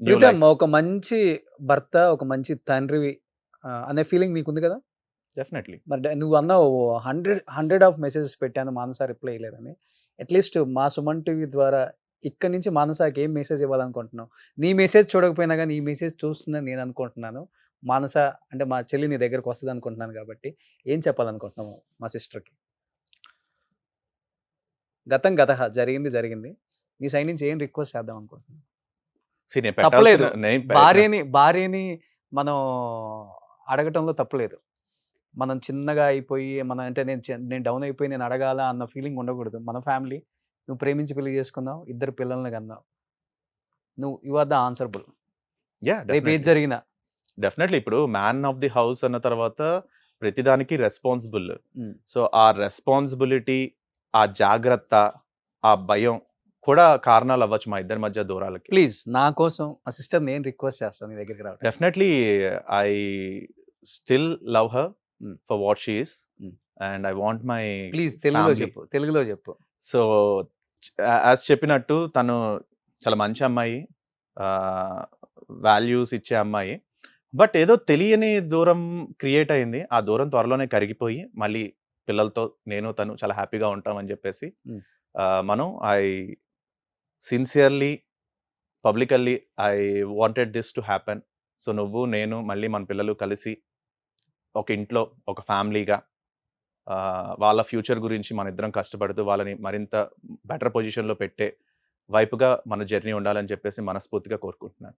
New Pritam life. ఒక మంచి భర్త, ఒక మంచి తండ్రివి ఆహ్, అనే ఫీలింగ్ నీకుంది కదా! డెఫినెట్‌లీ. మరి డ నువ్వు అన్నావు 100, 100 ఆఫ్ మెసేజెస్ పెట్టాను మానస రిప్లై ఇయ్యలేదని. అట్‌లీస్ట్ మా సుమన్ టీవీ ద్వారా ఇక్కడి నుంచి మానసకి ఏం మెసేజ్ ఇవ్వాలనుకుంటున్నావు? నీ మెసేజ్ చూడకపోయినా గాని, ఈ మెసేజ్ చూస్తుందని నేను అనుకుంటున్నాను. మానస అంటే మా చెల్లి నీ దగ్గరికి వస్తదనుకుంటున్నాను కాబట్టి, ఏం చెప్పాలనుకుంటున్నావు మా సిస్టర్‌కి? గతం గతః జరిగింది జరిగింది. నీ సైడ్ నుంచి ఏం రిక్వెస్ట్ చేద్దాం అనుకుంటున్నావు? తప్పులేదు. భార్యని భార్యని మనం అడగటంలో తప్పులేదు. మనం చిన్నగా అయిపోయి మనం అంటే నేను నేను డౌన్ అయిపోయి నేను అడగాలా అన్న ఫీలింగ్ ఉండకూడదు. మన ఫ్యామిలీ నువ్వు ప్రేమించి పెళ్ళి చేసుకున్నావు. ఇద్దరు పిల్లల్ని కన్నావు. నువ్వు యూ ఆర్ ద ఆన్సరబుల్. రేపు ఏది డెఫినెట్‌లీ. జరిగినా. డెఫినెట్‌లీ. ఇప్పుడు మ్యాన్ ఆఫ్ ది హౌస్ అన్న తర్వాత ప్రతిదానికి రెస్పాన్సిబుల్. సో, ఆ రెస్పాన్సిబిలిటీ, ఆ జాగ్రత్త, ఆ భయం కూడా కారణాలు అవ్వచ్చు మా ఇద్దరి మధ్య దూరాలకి. ప్లీజ్ నా కోసం మా సిస్టర్‌ని నేను రిక్వెస్ట్ చేస్తాను నీ దగ్గరికి రావడానికి. Definitely I still love her. For what she is. Hmm. And I want my please తెలుగులో చెప్పు. తెలుగులో చెప్పు. సో, యా యాస్ చెప్పినట్టు తను చాలా మంచి అమ్మాయి. వాల్యూస్ ఇచ్చే అమ్మాయి. బట్ ఏదో తెలియని దూరం క్రియేట్ అయింది. ఆ దూరం త్వరలోనే కరిగిపోయి, మళ్ళీ పిల్లలతో నేను, తను చాలా హ్యాపీగా ఉంటామని చెప్పేసి మనం I sincerely, publicly I wanted this to happen. So, నువ్వు, నేను, మళ్ళీ మన పిల్లలు కలిసి ఒక ఇంట్లో, ఒక ఫ్యామిలీగా వాళ్ళ ఫ్యూచర్ గురించి మన ఇద్దరం కష్టపడుతూ వాళ్ళని మరింత బెటర్ పొజిషన్‌లో పెట్టే వైపుగా మన జర్నీ ఉండాలని చెప్పేసి మనస్ఫూర్తిగా కోరుకుంటున్నాను.